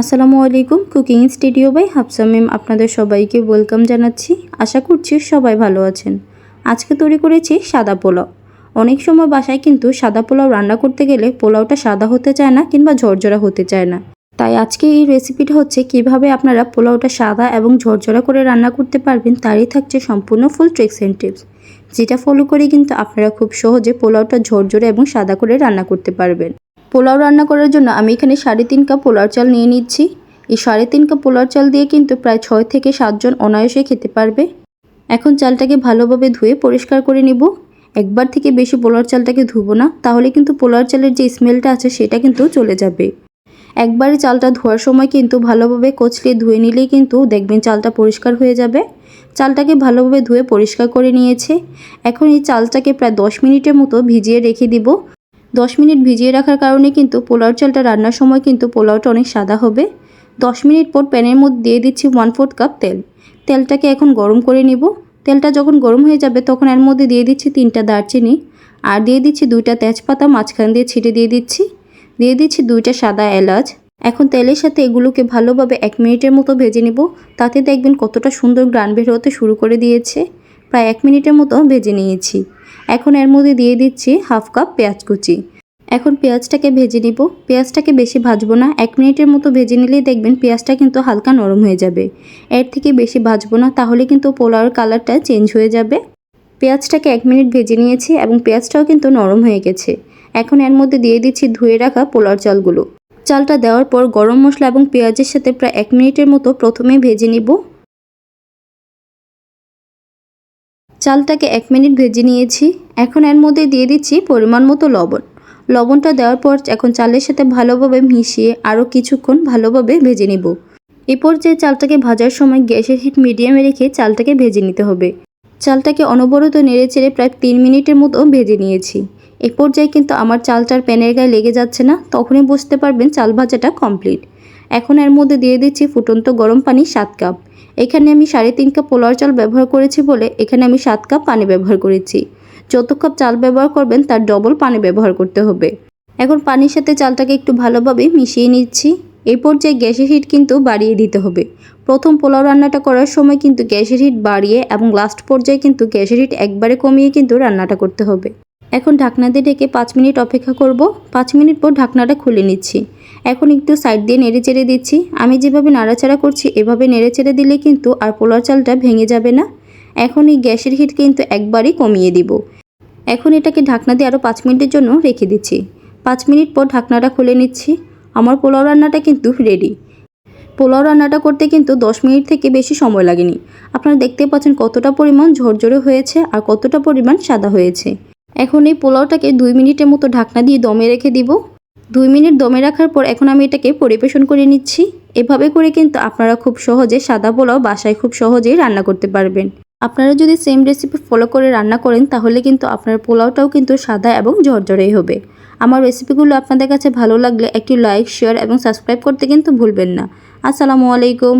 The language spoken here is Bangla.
আসসালামু আলাইকুম, cooking studio by Hafsa ma'am আপনাদের সবাইকে ওয়েলকাম জানাচ্ছি। আশা করছি সবাই ভালো আছেন। আজকে তৈরি করেছি সাদা পোলাও। অনেক সময় বাসায় কিন্তু সাদা পোলাও রান্না করতে গেলে পোলাওটা সাদা হতে চায় না কিংবা ঝরঝরা হতে চায় না। তাই আজকে এই রেসিপিটা হচ্ছে কীভাবে আপনারা পোলাওটা সাদা এবং ঝরঝরা করে রান্না করতে পারবেন তারই থাকছে সম্পূর্ণ ফুল ট্রিক্স অ্যান্ড টিপস। যেটা ফলো করে কিন্তু আপনারা খুব সহজে পোলাওটা ঝরঝরে এবং সাদা করে রান্না করতে পারবেন। পোলাও রান্না করার জন্য আমি এখানে সাড়ে তিন কাপ পোলাও চাল নিয়ে নিচ্ছি। এই সাড়ে তিন কাপ পোলাও চাল দিয়ে কিন্তু প্রায় ছয় থেকে সাতজন অনায়াসে খেতে পারবে। এখন চালটাকে ভালোভাবে ধুয়ে পরিষ্কার করে নিব। একবার থেকে বেশি পোলার চালটাকে ধুবো না, তাহলে কিন্তু পোলার চালের যে স্মেলটা আছে সেটা কিন্তু চলে যাবে। একবারে চালটা ধোয়ার সময় কিন্তু ভালোভাবে কচলিয়ে ধুয়ে নিলেই কিন্তু দেখবেন চালটা পরিষ্কার হয়ে যাবে। চালটাকে ভালোভাবে ধুয়ে পরিষ্কার করে নিয়েছে। এখন এই চালটাকে প্রায় দশ মিনিটের মতো ভিজিয়ে রেখে দিব। দশ মিনিট ভিজিয়ে রাখার কারণে কিন্তু পোলাওর চালটা রান্নার সময় কিন্তু পোলাওটা অনেক সাদা হবে। দশ মিনিট পর প্যানের মধ্যে দিয়ে দিচ্ছি ওয়ান ফোর্থ কাপ তেল। তেলটাকে এখন গরম করে নিব। তেলটা যখন গরম হয়ে যাবে তখন এর মধ্যে দিয়ে দিচ্ছি তিনটা দারচিনি। আর দিয়ে দিচ্ছি দুইটা তেজপাতা, মাঝখান দিয়ে ছিটে দিয়ে দিচ্ছি। দিয়ে দিচ্ছি দুইটা সাদা এলাচ। এখন তেলের সাথে এগুলোকে ভালোভাবে এক মিনিটের মতো ভেজে নিব। তাতে দেখবেন কতটা সুন্দর গ্রান বের হতে শুরু করে দিয়েছে। প্রায় এক মিনিটের মতো ভেজে নিয়েছি। এখন এর মধ্যে দিয়ে দিচ্ছি হাফ কাপ পেঁয়াজ কুচি। এখন পেঁয়াজটাকে ভেজে নিব। পেঁয়াজটাকে বেশি ভাজবো না। এক মিনিটের মতো ভেজে নিলেই দেখবেন পেঁয়াজটা কিন্তু হালকা নরম হয়ে যাবে। এর থেকে বেশি ভাজবো না, তাহলে কিন্তু পোলাওর কালারটা চেঞ্জ হয়ে যাবে। পেঁয়াজটাকে এক মিনিট ভেজে নিয়েছি এবং পেঁয়াজটাও কিন্তু নরম হয়ে গেছে। এখন এর মধ্যে দিয়ে দিচ্ছি ধুয়ে রাখা পোলাওর চালগুলো। চালটা দেওয়ার পর গরম মশলা এবং পেঁয়াজের সাথে প্রায় এক মিনিটের মতো প্রথমে ভেজে নিব। চালটাকে এক মিনিট ভেজে নিয়েছি। এখন এর মধ্যে দিয়ে দিচ্ছি পরিমাণ মতো লবণ। লবণটা দেওয়ার পর এখন চালের সাথে ভালোভাবে মিশিয়ে আরও কিছুক্ষণ ভালোভাবে ভেজে নিব। এ পর্যায়ে চালটাকে ভাজার সময় গ্যাসের হিট মিডিয়ামে রেখে চালটাকে ভেজে নিতে হবে। চালটাকে অনবরত নেড়ে চেড়ে প্রায় তিন মিনিটের মতো ভেজে নিয়েছি। এ পর্যায়ে কিন্তু আমার চালটার প্যানের গায়ে লেগে যাচ্ছে না, তখনই বুঝতে পারবেন চাল ভাজাটা কমপ্লিট। এখন এর মধ্যে দিয়ে দিচ্ছি ফুটন্ত গরম পানি সাত কাপ। এখানে আমি সাড়ে তিন কাপ পোলার চাল ব্যবহার করেছি বলে এখানে আমি সাত কাপ পানি ব্যবহার করেছি। যত কাপ চাল ব্যবহার করবেন, তার ডবল পানি ব্যবহার করতে হবে। এখন পানির সাথে চালটাকে একটু ভালোভাবে মিশিয়ে নিচ্ছি। এই পর্যায়ে গ্যাসের হিট কিন্তু বাড়িয়ে দিতে হবে। প্রথম পোলাও রান্নাটা করার সময় কিন্তু গ্যাসের হিট বাড়িয়ে এবং লাস্ট পর্যায়ে কিন্তু গ্যাসের হিট একবারে কমিয়ে কিন্তু রান্নাটা করতে হবে। এখন ঢাকনা দিয়ে ঢেকে পাঁচ মিনিট অপেক্ষা করব। পাঁচ মিনিট পর ঢাকনাটা খুলে নিচ্ছি। এখন একটু সাইড দিয়ে নেড়ে চেড়ে দিচ্ছি। আমি যেভাবে নাড়াচাড়া করছি, এভাবে নেড়ে চেড়ে দিলে কিন্তু আর পোলার চালটা ভেঙে যাবে না। এখন এই গ্যাসের হিট কিন্তু একবারই কমিয়ে দিব। এখন এটাকে ঢাকনা দিয়ে আরও পাঁচ মিনিটের জন্য রেখে দিচ্ছি। পাঁচ মিনিট পর ঢাকনাটা খুলে নিচ্ছি। আমার পোলাও রান্নাটা কিন্তু রেডি পোলাও রান্নাটা করতে কিন্তু দশ মিনিট থেকে বেশি সময় লাগেনি। আপনারা দেখতে পাচ্ছেন কতটা পরিমাণ ঝরঝরে হয়েছে আর কতটা পরিমাণ সাদা হয়েছে। এখন এই পোলাওটাকে দুই মিনিটের মতো ঢাকনা দিয়ে দমে রেখে দিব। দুই মিনিট দমে রাখার পর এখন আমি এটাকে পরিবেশন করে নিচ্ছি। এভাবে করে কিন্তু আপনারা খুব সহজে সাদা পোলাও বাসায় খুব সহজেই রান্না করতে পারবেন। আপনারা যদি সেম রেসিপি ফলো করে রান্না করেন, তাহলে কিন্তু আপনার পোলাওটাও কিন্তু সাদা এবং ঝরঝরেই হবে। আমার রেসিপিগুলো আপনাদের কাছে ভালো লাগলে একটি লাইক শেয়ার এবং সাবস্ক্রাইব করতে কিন্তু ভুলবেন না। আসসালামু আলাইকুম।